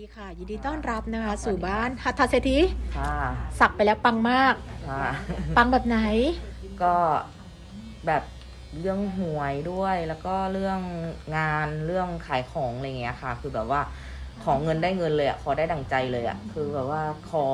ดีค่ะ ยินดีต้อนรับนะคะ สู่บ้านฮัตทาเศรษฐีค่ะ สักไปแล้วปังมาก ค่ะ ปังแบบไหน ก็แบบเรื่องหวยด้วย แล้วก็เรื่องงานเรื่องขายของอะไรเงี้ยค่ะ คือแบบว่าขอเงินได้เงินเลยอะขอได้ดั่งใจเลยอะคือแบบว่าขอ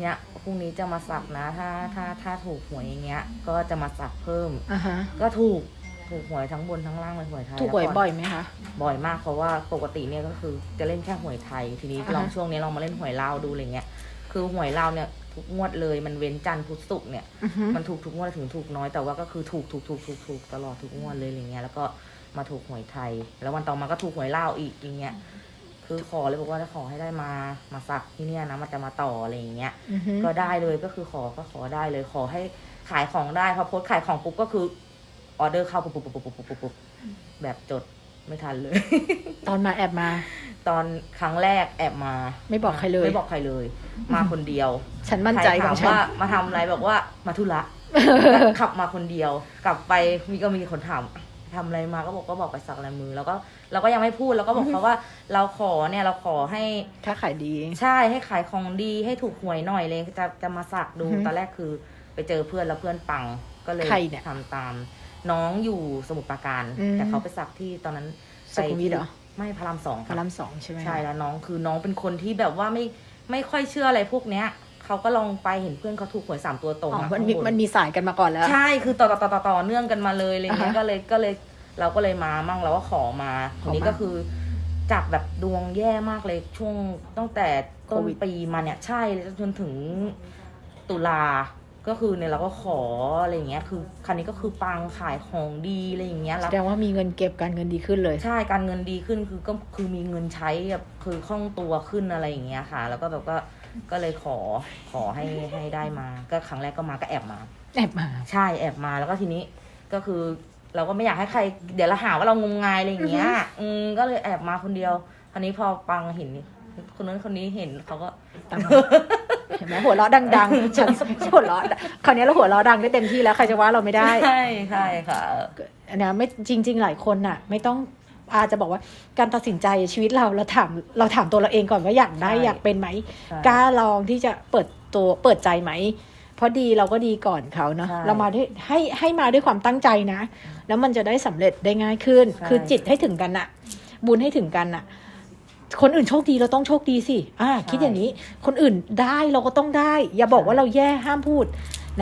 เนี้ยพรุ่งนี้จะมาสักนะ ถ้าถ้าถ้าถูกหวยอย่างเงี้ย ก็จะมาสักเพิ่ม อ่าฮะ ก็ถูก ถูกหวยทั้งบนทั้งล่างเลยหวยไทยถูกหวยแล้วบ่อยไหมคะ บ่อยมากเพราะว่าปกติเนี่ยก็คือจะเล่นแค่หวยไทย ทีนี้อ่าฮะลองช่วงนี้ลองมาเล่นหวยลาวดูอะไรเงี้ย คือหวยลาวเนี่ยทุกงวดเลยมันเว้นจันทร์พุธศุกร์เนี่ยอือฮึมันถูกทุกงวดถึงถูกน้อยแต่ว่าก็คือถูกถูกถูกถูกถูกตลอดทุกงวดเลยอะไรเงี้ยแล้วก็มาถูกหวยไทย แล้ววันต่อมาก็ถูกหวยลาวอีกอย่างเงี้ยคือขอเลยบอกว่าจะขอให้ได้มามาสักที่เนี่ยนะมันจะมาต่ออะไรอย่างเงี้ยอือฮึก็ได้เลยก็คือขอก็ขอได้เลยขอให้ขายของได้พอโพสต์ขายของปุ๊บก็คือ ออเดอร์เข้าปุ๊บปุ๊บปุ๊บปุ๊บปุ๊บปุ๊บปุ๊บแบบจดไม่ทันเลย ตอนมาแอบมา ตอนครั้งแรกแอบมา ไม่บอกใครเลย ไม่บอกใครเลย มาคนเดียวฉันมั่นใจใครขอถางมฉันว่ามาทำอะไรบอกว่ามาธุระขับมาคนเดียว กลับไปมีก็มีคนถามทำอะไรมาก็บอกก็บอกไปสักลายมือ แล้วก็เราก็ยังไม่พูดแล้วก็บอกเขาว่า เราขอเนี่ยเราขอให้ถ้าขายดี ใช่ให้ขายของดีให้ถูกหวยหน่อยเลยจะจะมาสักดูอือฮึตอนแรกคือ ไปเจอเพื่อนแล้วเพื่อนปังก็เลยใครเนี่ยทำตาม น้องอยู่สมุทรปราการ อืม แต่เขาไปสักที่ตอนนั้นสุขุมวิทเหรอไม่พระรามสองพค่ะระรามสองใช่ไหมคะใช่แล้วน้องคือน้องเป็นคนที่แบบว่าไม่ไม่ค่อยเชื่ออะไรพวกเนี้ยเขาก็ลองไปเห็นเพื่อนเขาถูกหวยสามตัวตรงอ๋อ อะมันมีข้างบมันมีสายกันมาก่อนแล้ว ใช่คือต่อต่อต่อต่อต่อเนื่องกันมาเลยอะไรเงี้ยอ่าฮะก็เลยก็เลยเราก็เลยมามั่งเราก็ขอมาขคอนนี้มาก็คือจากแบบดวงแย่มากเลยช่วงตั้งแต่ต้นโควิด ปีมาเนี่ยใช่จนถึงตุลา ก็คือเนี่ยเราก็ขออะไรอย่างเงี้ยคือคันนี้ก็คือปังขายของดีอะไรอย่างเงี้ยแสรับดงว่ามีเงินเก็บการเงินดีขึ้นเลย ใช่การเงินดีขึ้นคือก็คือมีเงินใช้แบบคือคล่องตัวขึ้นอะไรอย่างเงี้ยค่ะ แล้วก็แบบก็ก็เลยขอขอให้ให้ได้มา ก็ครั้งแรกก็มาก็แอบมา แอบมา ใช่ใช่แอบมาแล้วก็ทีนี้ก็คือ เราก็ไม่อยากให้ใคร เดี๋ยวเราหาว่าเรางมงายอะไรอย่างเงี้ย อืมก็เลยแอบมาคนเดียวคราวนี้พอปังเห็นคนนั้นคนนี้เห็นเขาก็ตังค์เห็นไหมหัวเราะดังๆฉันหัวเราะคราวนี้เราหัวเราะดังได้เต็มที่แล้วใครจะว่าเราไม่ได้ใช่ใช่ค่ะนะไม่จริง ๆ หลายคนน่ะ ไม่ต้องอาจจะบอกว่าการตัดสินใจชีวิตเราเราถามเราถามตัวเราเองก่อนว่าอยากได้ใช่อยากเป็นไหมใช่กล้าลองที่จะเปิดตัวเปิดใจไหมเพราะดีเราก็ดีก่อนเขาเนาะใช่เรามาด้วยให้ให้มาด้วยความตั้งใจนะ แล้วมันจะได้สำเร็จได้ง่ายขึ้นใช่คือจิตให้ถึงกันน่ะบุญให้ถึงกันน่ะ คนอื่นโชคดีเราต้องโชคดีสิอ่าคิดอย่างนี้ คนอื่นได้เราก็ต้องได้ อย่าบอกว่าเราแย่ห้ามพูด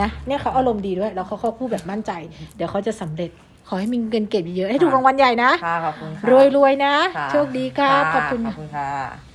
นะ เนี่ยเขาอารมณ์ดีด้วย แล้วเขาเขาพูดแบบมั่นใจ เดี๋ยวเขาจะสำเร็จ ขอให้มีเงินเก็บเยอะๆให้ถูกรางวัลใหญ่นะ ค่ะขอบคุณค่ะรวยๆนะ ค่ะโชคดีครับะขอบคุณ ขอบคุณค่ะ